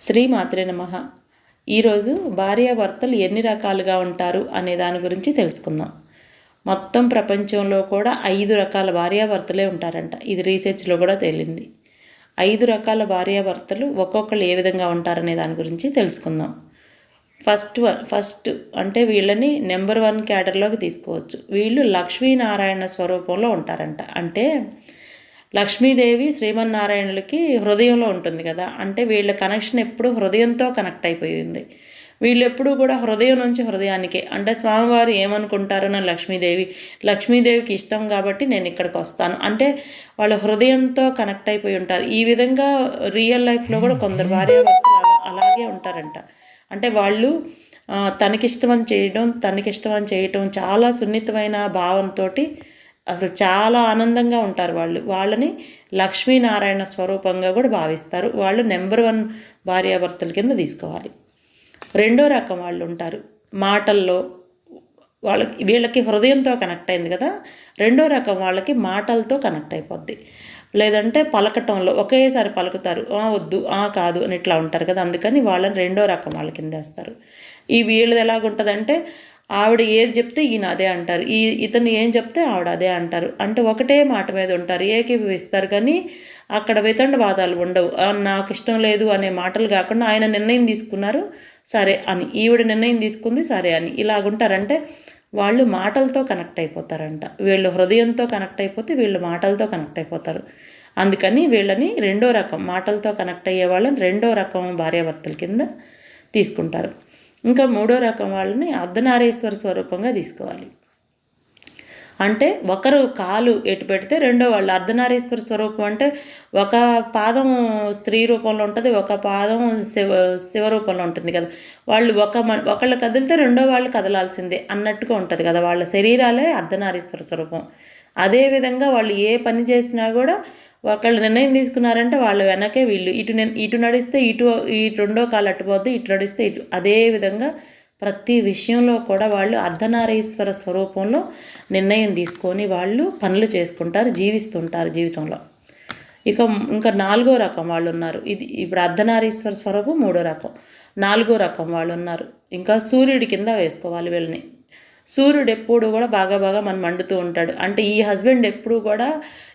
శ్రీమాత్రే నమ. ఈరోజు భార్యాభర్తలు ఎన్ని రకాలుగా ఉంటారు అనే దాని గురించి తెలుసుకుందాం. మొత్తం ప్రపంచంలో కూడా ఐదు రకాల భార్యాభర్తలే ఉంటారంట. ఇది రీసెర్చ్లో కూడా తేలింది. ఐదు రకాల భార్యాభర్తలు ఒక్కొక్కరు ఏ విధంగా ఉంటారనే దాని గురించి తెలుసుకుందాం. ఫస్ట్ వన్ ఫస్ట్ అంటే వీళ్ళని నెంబర్ వన్ క్యాడర్లోకి తీసుకోవచ్చు. వీళ్ళు లక్ష్మీనారాయణ స్వరూపంలో ఉంటారంట. అంటే లక్ష్మీదేవి శ్రీమన్నారాయణులకి హృదయంలో ఉంటుంది కదా. అంటే వీళ్ళ కనెక్షన్ ఎప్పుడు హృదయంతో కనెక్ట్ అయిపోయింది. వీళ్ళు ఎప్పుడూ కూడా హృదయం నుంచి హృదయానికి అంటే స్వామివారు ఏమనుకుంటారు నా లక్ష్మీదేవి లక్ష్మీదేవికి ఇష్టం కాబట్టి నేను ఇక్కడికి వస్తాను. అంటే వాళ్ళ హృదయంతో కనెక్ట్ అయిపోయి ఉంటారు. ఈ విధంగా రియల్ లైఫ్లో కూడా కొందరు భార్యాభర్తలు అలా అలాగే ఉంటారంట. అంటే వాళ్ళు తనకిష్టమని చేయడం తనకిష్టమని చేయటం చాలా సున్నితమైన భావంతో అసలు చాలా ఆనందంగా ఉంటారు వాళ్ళు. వాళ్ళని లక్ష్మీనారాయణ స్వరూపంగా కూడా భావిస్తారు. వాళ్ళు నెంబర్ వన్ భార్యాభర్తల కింద తీసుకోవాలి. రెండో రకం వాళ్ళు ఉంటారు. మాటల్లో వాళ్ళకి వీళ్ళకి హృదయంతో కనెక్ట్ అయింది కదా. రెండో రకం వాళ్ళకి మాటలతో కనెక్ట్ అయిపోద్ది. లేదంటే పలకటంలో ఒకేసారి పలుకుతారు. వద్దు కాదు అని ఇట్లా ఉంటారు కదా. అందుకని వాళ్ళని రెండో రకం వాళ్ళ కింద వేస్తారు. ఈ వీళ్ళది ఎలాగుంటుందంటే ఆవిడ ఏది చెప్తే ఈయన అదే అంటారు. ఈ ఇతను ఏం చెప్తే ఆవిడ అదే అంటారు. అంటే ఒకటే మాట మీద ఉంటారు. ఏకీభవిస్తారు కానీ అక్కడ వాదాలు ఉండవు. నాకు ఇష్టం లేదు అనే మాటలు కాకుండా ఆయన నిర్ణయం తీసుకున్నారు. సరే అని. ఈవిడ నిర్ణయం తీసుకుంది. సరే అని. ఇలాగుంటారంటే వాళ్ళు మాటలతో కనెక్ట్ అయిపోతారంట. వీళ్ళు హృదయంతో కనెక్ట్ అయిపోతే వీళ్ళు మాటలతో కనెక్ట్ అయిపోతారు. అందుకని వీళ్ళని రెండో రకం మాటలతో కనెక్ట్ అయ్యే వాళ్ళని రెండో రకం భార్యాభర్తల కింద తీసుకుంటారు. ఇంకా మూడో రకం వాళ్ళని అర్ధనారీశ్వర స్వరూపంగా తీసుకోవాలి. అంటే ఒకరు కాలు ఎటు పెడితే రెండో వాళ్ళు. అర్ధనారీశ్వర స్వరూపం అంటే ఒక పాదం స్త్రీ రూపంలో ఉంటుంది ఒక పాదం శివ శివరూపంలో ఉంటుంది కదా. వాళ్ళు ఒక మన ఒకళ్ళు కదిలితే రెండో వాళ్ళు కదలాల్సిందే అన్నట్టుగా ఉంటుంది కదా. వాళ్ళ శరీరాలే అర్ధనారీశ్వర స్వరూపం. అదేవిధంగా వాళ్ళు ఏ పని చేసినా కూడా ఒకళ్ళు నిర్ణయం తీసుకున్నారంటే వాళ్ళు వెనకే వీళ్ళు. ఇటు ఇటు నడిస్తే ఇటు ఈ రెండో కాలు అట్టుపోద్ది ఇటు నడిస్తే ఇటు. అదే విధంగా ప్రతి విషయంలో కూడా వాళ్ళు అర్ధనారీశ్వర స్వరూపంలో నిర్ణయం తీసుకొని వాళ్ళు పనులు చేసుకుంటారు జీవిస్తుంటారు జీవితంలో. ఇక ఇంకా నాలుగో రకం వాళ్ళు ఉన్నారు ఇది ఇప్పుడు అర్ధనారీశ్వర స్వరూపం మూడో రకం. నాలుగో రకం వాళ్ళు ఉన్నారు ఇంకా సూర్యుడి కింద వేసుకోవాలి వీళ్ళని. సూర్యుడు ఎప్పుడు కూడా బాగా బాగా మనం మండుతూ ఉంటాడు. అంటే ఈ హస్బెండ్ ఎప్పుడు కూడా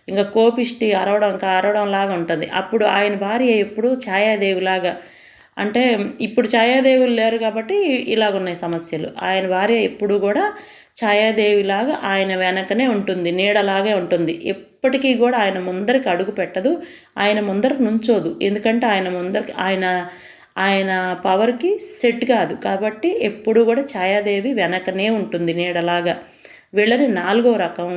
ఇంకా కోపిష్టి అరవడం ఇంకా అరవడం లాగా ఉంటుంది. అప్పుడు ఆయన భార్య ఎప్పుడు ఛాయాదేవిలాగా అంటే ఇప్పుడు ఛాయాదేవులు లేరు కాబట్టి ఇలాగున్నాయి సమస్యలు. ఆయన భార్య ఎప్పుడు కూడా ఛాయాదేవిలాగా ఆయన వెనకనే ఉంటుంది నీడలాగే ఉంటుంది. ఎప్పటికీ కూడా ఆయన ముందరికి అడుగు పెట్టదు ఆయన ముందరకు నుంచోదు. ఎందుకంటే ఆయన ముందరికి ఆయన ఆయన పవర్కి సెట్ కాదు. కాబట్టి ఎప్పుడు కూడా ఛాయాదేవి వెనకనే ఉంటుంది నీడలాగా. వీళ్ళని నాలుగో రకం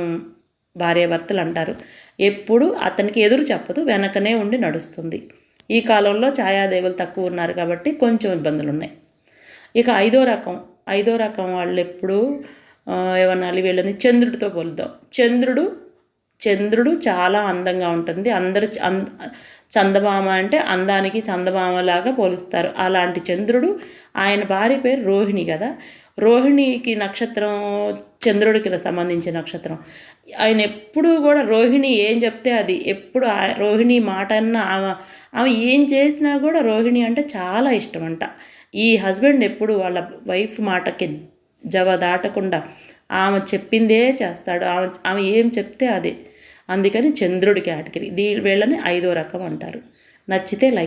భార్యాభర్తలు అంటారు. ఎప్పుడు అతనికి ఎదురు చెప్పదు వెనకనే ఉండి నడుస్తుంది. ఈ కాలంలో ఛాయాదేవులు తక్కువ ఉన్నారు కాబట్టి కొంచెం ఇబ్బందులు ఉన్నాయి. ఇక ఐదో రకం ఐదో రకం వాళ్ళు ఎప్పుడు ఏమనాలి వీళ్ళని చంద్రుడితో పోలుద్దాం. చంద్రుడు చంద్రుడు చాలా అందంగా ఉంటుంది. అందరూ చందమామ అంటే అందానికి చందమామలాగా పోలుస్తారు. అలాంటి చంద్రుడు ఆయన భార్య పేరు రోహిణి కదా. రోహిణికి నక్షత్రం చంద్రుడికి సంబంధించిన నక్షత్రం. ఆయన ఎప్పుడూ కూడా రోహిణి ఏం చెప్తే అది. ఎప్పుడు రోహిణి మాట అన్న ఆమె ఆమె ఏం చేసినా కూడా రోహిణి అంటే చాలా ఇష్టం అంట ఈ హస్బెండ్ ఎప్పుడు వాళ్ళ వైఫ్ మాటకి జవ దాటకుండా ఆమె చెప్పిందే చేస్తాడు. ఆమె ఆమె ఏం చెప్తే అదే. అందుకని చంద్రుడి కేటగిరీ దీ వీళ్ళని ఐదో రకం అంటారు. నచ్చితే లైక్